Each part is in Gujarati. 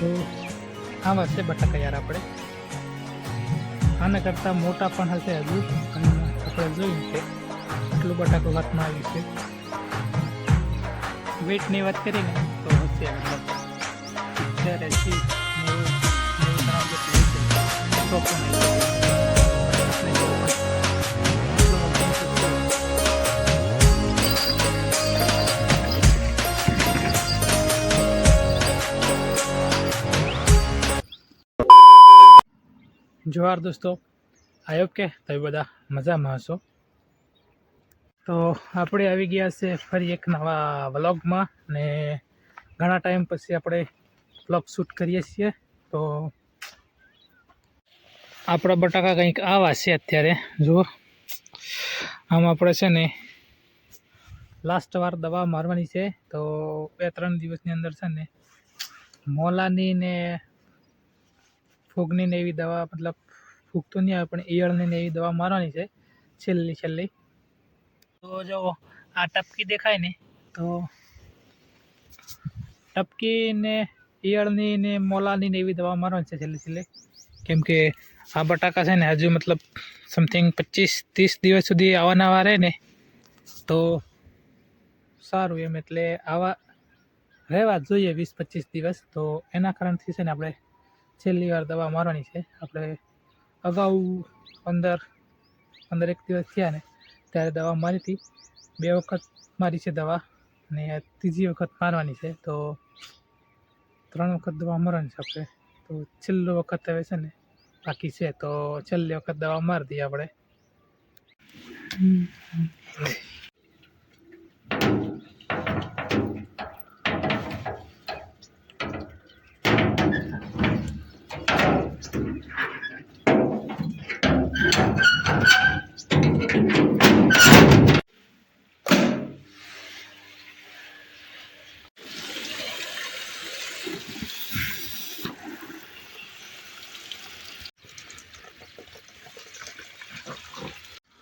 તો આવા છે બટાકા યાર આપણે. આના કરતાં મોટા પણ હશે હજુ. અને આપણે જોયું છે આટલું બટાકું હાથમાં આવ્યું છે. વેટની વાત કરીને તો હશે મતલબ અત્યારે એંસી નેવું હશે. જોહાર દોસ્તો આઈ કે? તમે બધા મજામાં હશો? તો આપણે આવી ગયા છે ફરી એક નવા વ્લોગમાં ને ઘણા ટાઈમ પછી આપણે વ્લોગ શૂટ કરીએ છીએ. તો આપણા બટાકા કંઈક આવા છે અત્યારે, જુઓ. આમ આપણે છે ને લાસ્ટ વાર દવા મારવાની છે. તો બે ત્રણ દિવસની અંદર છે ને, મોલાની ને ફૂગની ને એવી દવા, મતલબ ફૂગ તો નહીં આવે, પણ ઈયળની ને એવી દવા મારવાની છે, છેલ્લી છેલ્લી. તો જો આ ટપકી દેખાય ને, તો ટપકી ને ઈયળની ને મોલાની ને એવી દવા મારવાની છે, છેલ્લી છેલ્લી. કેમ કે આ બટાકા છે ને, હજુ મતલબ સમથિંગ પચીસ, ત્રીસ દિવસ સુધી આવવાના રહે ને, તો સારું એમ એટલે આવા રહેવા જોઈએ વીસ, પચીસ દિવસ. તો એના કારણથી છે ને આપણે છેલ્લી વાર દવા મારવાની છે. આપણે અગાઉ પંદર પંદર એક દિવસ થયા ને, ત્યારે દવા મારી હતી. બે વખત મારી છે દવા અને ત્રીજી વખત મારવાની છે. તો ત્રણ વખત દવા મારવાની છે આપણે. તો છેલ્લો વખત હવે છે ને બાકી છે. તો છેલ્લી વખત દવા મારી દઈએ આપણે.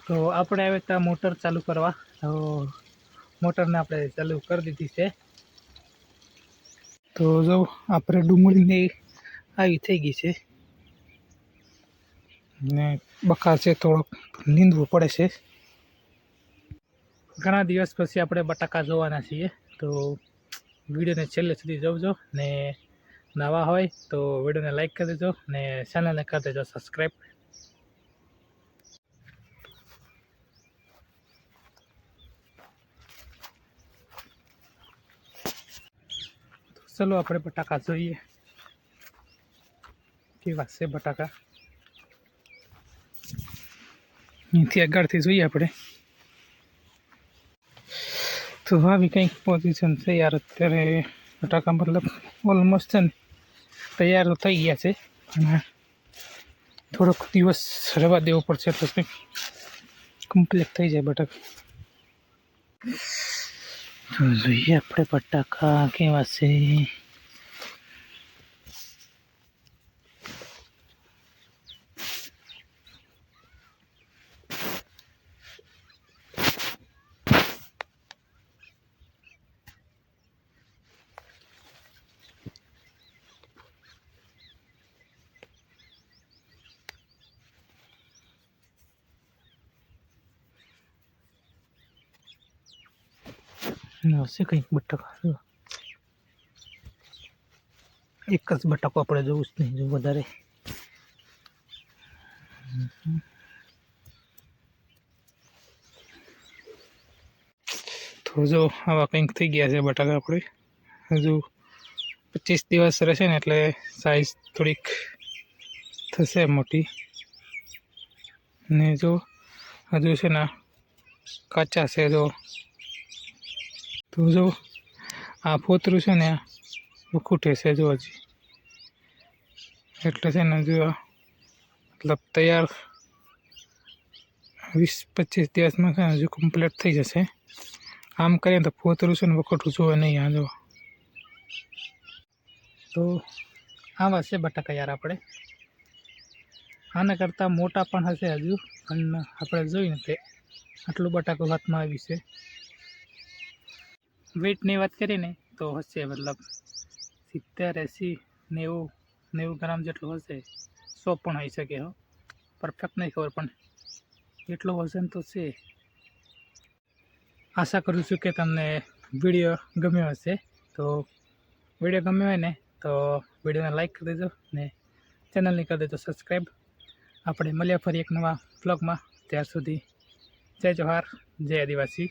તો આપણે હવે ત્યાં મોટર ચાલુ કરવા. તો મોટરને આપણે ચાલુ કરી દીધી છે. તો જો આપણે ડુંગળીને આવી થઈ ગઈ છે. ને બકાર છે થોડોક નીંદવું પડે છે. ઘણા દિવસ પછી આપણે બટાકા જોવાના છીએ. તો વિડીયોને છેલ્લે સુધી જોજો ને નવા હોય તો વિડીયોને લાઈક કરી દેજો ને ચેનલને કરી દેજો સબસ્ક્રાઈબ ચલો આપણે બટાકા જોઈએ. કેવા છે બટાકા? અહીંથી આગળથી જોઈએ આપણે. તો આવી કંઈક પોઝિશન છે યાર અત્યારે બટાકા મતલબ ઓલમોસ્ટ છે ને તૈયાર તો થઈ ગયા છે પણ થોડોક દિવસ રવા દેવો પડશે એટલે કંઈક કમ્પ્લીટ થઈ જાય બટાકા તો જોઈએ આપણે બટાકા કેવા છે હશે કંઈક બટાકા. એક જ બટાકો આપણે જોવું જ નહીં, જો વધારે. તો જો આવા કંઈક થઈ ગયા છે બટાકા આપણે. હજુ પચીસ દિવસ રહેશે ને એટલે સાઈઝ થોડીક થશે મોટી. ને જો હજુ છે ને કાચા છે, જો તો જો, આ ફોતરું છે ને, આ છે જો હજી. એટલે છે ને જો, મતલબ તૈયાર વીસ પચીસ દિવસમાં છે ને હજુ કમ્પ્લીટ થઈ જશે. આમ કરીએ તો ફોતરું છે ને વખોટું જોવે નહીં આ જો. તો આવા છે બટાકા યાર આપણે. આના કરતાં મોટા પણ હશે હજુ. પણ આપણે જોઈને તે આટલું બટાકું હાથમાં આવી છે. વેટની વાત કરીએ ને તો હશે મતલબ સિત્તેર, એંસી, નેવું નેવું ગ્રામ જેટલું હશે. સો પણ હોઈ શકે, હો. પરફેક્ટ નહીં ખબર, પણ એટલું વજન તો છે. આશા કરું છું કે તમને વીડિયો ગમ્યો હશે. તો વીડિયો ગમ્યો હોય ને, તો વિડીયોને લાઇક કરી દેજો ને ચેનલને કરી દેજો સબસ્ક્રાઈબ આપણે મળ્યા ફરી એક નવા બ્લોગમાં ત્યાર સુધી જય જોહાર જય આદિવાસી.